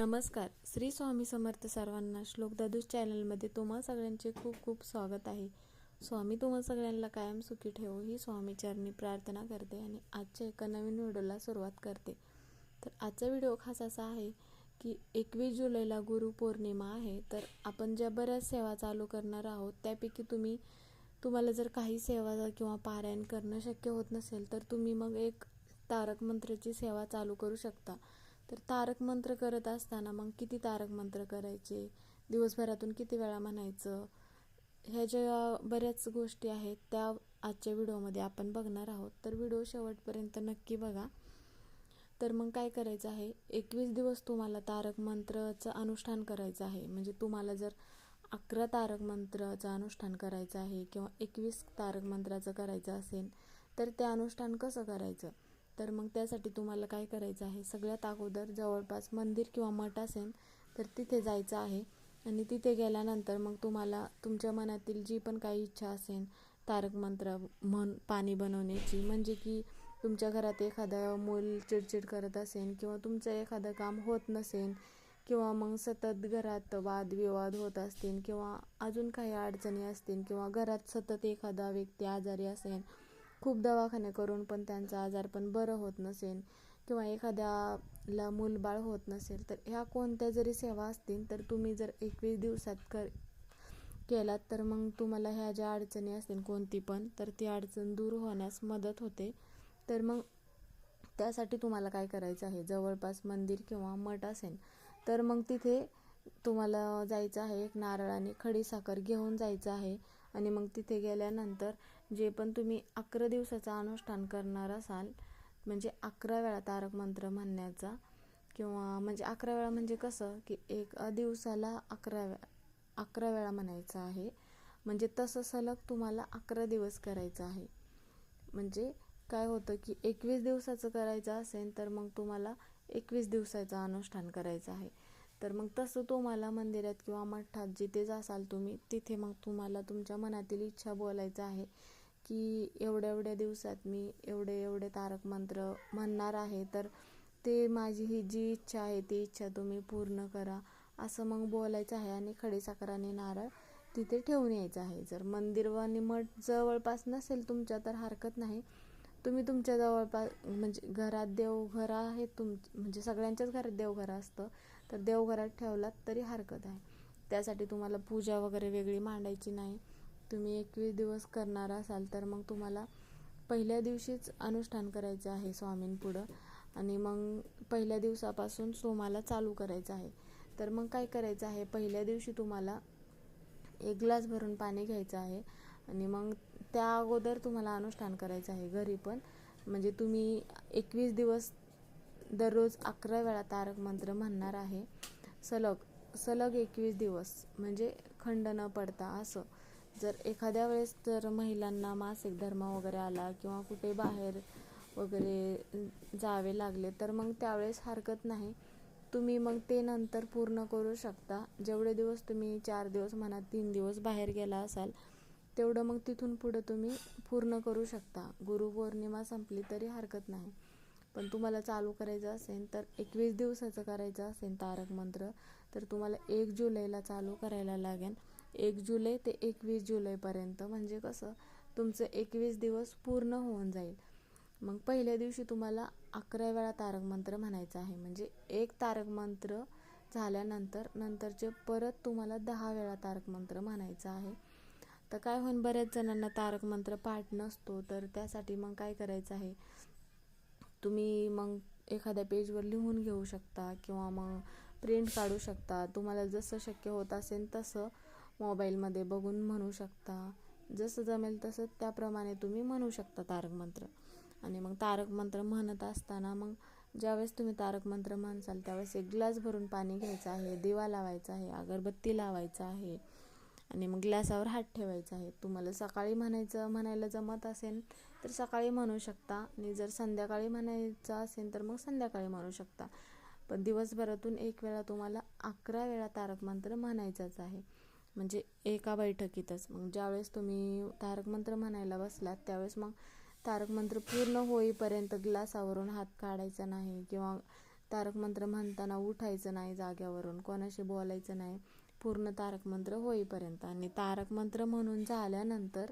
नमस्कार. श्री स्वामी समर्थ सर्वांना श्लोक दादूस चॅनलमध्ये तुम्हा सगळ्यांचे खूप खूप स्वागत आहे. स्वामी तुम्हा सगळ्यांना कायम सुखी ठेवो ही स्वामीचरणी प्रार्थना करते आणि आजच्या एका नवीन व्हिडिओला सुरुवात करते. तर आजचा व्हिडिओ खास असा आहे की एकवीस जुलैला गुरुपौर्णिमा आहे तर आपण ज्या बऱ्याच सेवा चालू करणार आहोत त्यापैकी तुम्ही तुम्हाला जर काही सेवा किंवा पारायण करणं शक्य होत नसेल तर तुम्ही मग एक तारक मंत्राची सेवा चालू करू शकता. तर तारक मंत्र करत असताना मग किती तारक मंत्र करायचे? दिवसभरातून किती वेळा म्हणायचं? ह्या ज्या बऱ्याच गोष्टी आहेत त्या आजच्या व्हिडिओमध्ये आपण बघणार आहोत. तर व्हिडिओ शेवटपर्यंत नक्की बघा. तर मग काय करायचं आहे? एकवीस दिवस तुम्हाला तारक मंत्राचं अनुष्ठान करायचं आहे. म्हणजे तुम्हाला जर अकरा तारक मंत्राचं अनुष्ठान करायचं आहे किंवा एकवीस तारक मंत्राचं करायचं असेल तर ते अनुष्ठान कसं करायचं? तर मग त्यासाठी तुम्हाला काय करायचं आहे? सगळ्यात अगोदर जवळपास मंदिर किंवा मठ असेल तर तिथे जायचं आहे. आणि तिथे गेल्यानंतर मग तुम्हाला तुमच्या मनातील जी पण काही इच्छा असेल तारक मंत्र म्हण पाणी बनवण्याची म्हणजे की तुमच्या घरात एखादं मूल चिडचिड करत असेल किंवा तुमचं एखादं काम होत नसेल किंवा मग सतत घरात वादविवाद होत असतील किंवा अजून काही अडचणी असतील किंवा घरात सतत एखादा व्यक्ती आजारी असेल खूप दवाखाने करून पण त्यांचा आजार पण बरं होत नसेल किंवा एखाद्याला मूलबाळ होत नसेल तर ह्या कोणत्या जरी सेवा असतील तर तुम्ही जर एकवीस दिवसात कर केलात तर मग तुम्हाला ह्या ज्या अडचणी असतील कोणती पण तर ती अडचण दूर होण्यास मदत होते. तर मग त्यासाठी तुम्हाला काय करायचं आहे? जवळपास मंदिर किंवा मठ असेल तर मग तिथे तुम्हाला जायचं आहे. एक नारळ आणि खडी साखर घेऊन जायचं आहे. आणि मग तिथे गेल्यानंतर जे पण तुम्ही अकरा दिवसाचं अनुष्ठान करणार असाल म्हणजे अकरा वेळा तारक मंत्र म्हणण्याचा किंवा म्हणजे अकरा वेळा म्हणजे कसं की एक दिवसाला अकरा वेळा अकरा वेळा म्हणायचं आहे. म्हणजे तसं सलग तुम्हाला अकरा दिवस करायचं आहे. म्हणजे काय होतं की एकवीस दिवसाचं करायचं असेल तर मग तुम्हाला एकवीस दिवसाचं अनुष्ठान करायचं आहे. तर मग तसं तुम्हाला मंदिरात किंवा मठात जिथे जासाल तुम्ही तिथे मग तुम्हाला तुमच्या मनातील इच्छा बोलायचं आहे. की एवढ्या एवढ्या दिवसात मी एवढे एवढे तारक मंत्र म्हणणार आहे तर ते माझी ही जी इच्छा आहे ती इच्छा तुम्ही पूर्ण करा. असं मग बोलायचं आहे आणि खडीसाखर आणि नारळ तिथे ठेवून यायचं आहे. जर मंदिर आणि मठ जवळपास नसेल तुमच्या तर हरकत नाही. तुम्ही तुमच्या जवळपास म्हणजे घरात देवघर आहे तुम म्हणजे सगळ्यांच्याच घरात देवघर असतं तर देवघरात ठेवलात तरी हरकत आहे. त्यासाठी तुम्हाला पूजा वगैरे वेगळी मांडायची नाही. तुम्ही एकवीस दिवस करणार असाल तर मग तुम्हाला पहिल्या दिवशीच अनुष्ठान करायचं आहे स्वामींपुढं आणि मग पहिल्या दिवसापासून सोमाला चालू करायचं आहे. तर मग काय करायचं आहे? पहिल्या दिवशी तुम्हाला एक ग्लास भरून पाणी घ्यायचं आहे. आणि मग त्या अगोदर तुम्हाला अनुष्ठान करायचं आहे घरी पण. म्हणजे तुम्ही एकवीस दिवस दररोज अकरा वेळा तारक मंत्र म्हणणार आहे. सलग सलग एकवीस दिवस. म्हणजे खंड न पडता असं. जर एखाद्या वेळेस जर महिलांना मासिक धर्म वगैरे आला किंवा कुठे बाहेर वगैरे जावे लागले तर मग त्यावेळेस हरकत नाही. तुम्ही मग ते नंतर पूर्ण करू शकता. जेवढे दिवस तुम्ही चार दिवस म्हणा तीन दिवस बाहेर गेला असाल तेवढं मग तिथून पुढं तुम्ही पूर्ण करू शकता. गुरुपौर्णिमा संपली तरी हरकत नाही. पण तुम्हाला चालू करायचं असेल तर एकवीस दिवसाचं करायचं असेल तारक मंत्र तर तुम्हाला एक जुलैला चालू करायला लागेल. एक जुलै ते एकवीस जुलैपर्यंत. म्हणजे कसं तुमचं एकवीस दिवस पूर्ण होऊन जाईल. मग पहिल्या दिवशी तुम्हाला अकरा वेळा तारक मंत्र म्हणायचं आहे. म्हणजे एक तारक मंत्र झाल्यानंतर नंतरचे परत तुम्हाला दहा वेळा तारक मंत्र म्हणायचं आहे. तर काय होईन बऱ्याच जणांना तारक मंत्र पाठ नसतो तर त्यासाठी मग काय करायचं आहे? तुम्ही मग एखाद्या पेजवर लिहून घेऊ शकता किंवा मग प्रिंट काढू शकता. तुम्हाला जसं शक्य होत असेल तसं मोबाईलमध्ये बघून म्हणू शकता. जसं जमेल तसं त्याप्रमाणे तुम्ही म्हणू शकता तारक मंत्र. आणि मग तारक मंत्र म्हणत असताना मग ज्यावेळेस तुम्ही तारक मंत्र म्हणसाल त्यावेळेस एक ग्लास भरून पाणी घ्यायचं आहे दिवा लावायचा आहे अगरबत्ती लावायचं आहे आणि मग ग्लासावर हात ठेवायचा आहे. तुम्हाला सकाळी म्हणायचं म्हणायला जमत असेल तर सकाळी म्हणू शकता. आणि जर संध्याकाळी म्हणायचं असेल तर मग संध्याकाळी म्हणू शकता. पण दिवसभरातून एक वेळा तुम्हाला अकरा वेळा तारक मंत्र म्हणायचाच आहे. म्हणजे एका बैठकीतच. मग ज्यावेळेस तुम्ही तारक मंत्र म्हणायला बसलात त्यावेळेस मग तारक मंत्र पूर्ण होईपर्यंत ग्लासावरून हात काढायचा नाही किंवा तारक मंत्र म्हणताना उठायचं नाही जाग्यावरून कोणाशी बोलायचं नाही. पूर्ण तारक मंत्र होईपर्यंत. आणि तारक मंत्र म्हणून झाल्यानंतर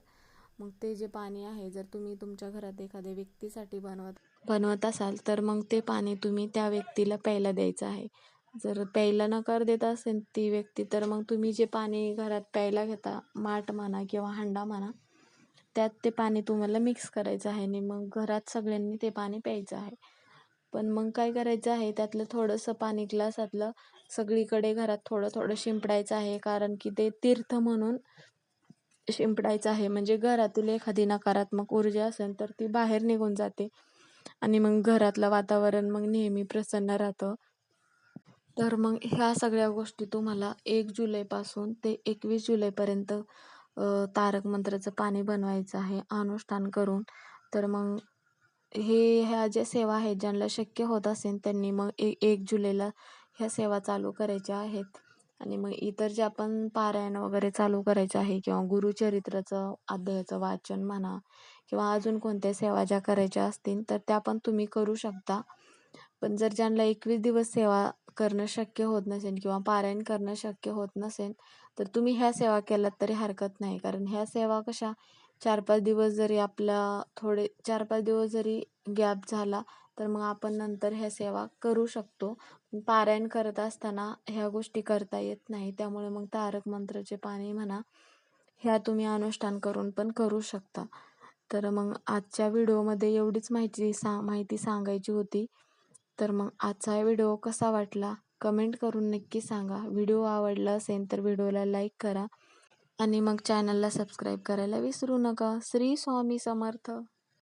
मग ते जे पाणी आहे जर तुम्ही तुमच्या घरात एखाद्या व्यक्तीसाठी बनवत बनवत असाल तर मग ते पाणी तुम्ही त्या व्यक्तीला प्यायला द्यायचं आहे. जर प्यायला नकार देत असेल ती व्यक्ती तर मग तुम्ही जे पाणी घरात प्यायला घेता माठ म्हणा किंवा हांडा म्हणा त्यात ते पाणी तुम्हाला मिक्स करायचं आहे आणि मग घरात सगळ्यांनी ते पाणी प्यायचं आहे. पण मग काय करायचं आहे त्यातलं थोडंसं पाणी ग्लासातलं सगळीकडे घरात थोडं थोडं शिंपडायचं आहे कारण की ते तीर्थ म्हणून शिंपडायचं आहे. म्हणजे घरातील एखादी नकारात्मक ऊर्जा असेल तर ती बाहेर निघून जाते आणि मग घरातलं वातावरण मग नेहमी प्रसन्न राहतं. तर मग ह्या सगळ्या गोष्टी तुम्हाला एक जुलैपासून ते एकवीस जुलैपर्यंत तारक मंत्राचं पाणी बनवायचं आहे अनुष्ठान करून. तर मग हे ह्या ज्या सेवा आहेत ज्यांना शक्य होत असेल त्यांनी मग ए एक जुलैला ह्या सेवा चालू करायच्या आहेत. आणि मग इतर जे आपण पारायण वगैरे चालू करायचं आहे किंवा गुरुचरित्राचं अध्यायाचं वाचन म्हणा किंवा अजून कोणत्या सेवा ज्या करायच्या असतील तर त्या पण तुम्ही करू शकता. पण जर ज्यांना एकवीस दिवस सेवा करणं शक्य होत नसेल किंवा पारायण करणं शक्य होत नसेल तर तुम्ही ह्या सेवा केल्यात तरी हरकत नाही. कारण ह्या सेवा कशा चार पाच दिवस जरी आपला थोडे चार पाच दिवस जरी गॅप झाला तर मग आपण नंतर ह्या सेवा करू शकतो. पारायण करत असताना ह्या गोष्टी करता येत नाही. त्यामुळे मग तारक मंत्राचे पाणी म्हणा ह्या तुम्ही अनुष्ठान करून पण करू शकता. तर मग आजच्या व्हिडिओमध्ये एवढीच माहिती सा माहिती सांगायची होती. तर मग आजचा व्हिडिओ कसा वाटला? कमेंट करून नक्की सांगा. व्हिडिओ आवडला असेल तर व्हिडिओला लाईक करा आणि मग चॅनलला सबस्क्राईब करायला विसरू नका. श्री स्वामी समर्थ.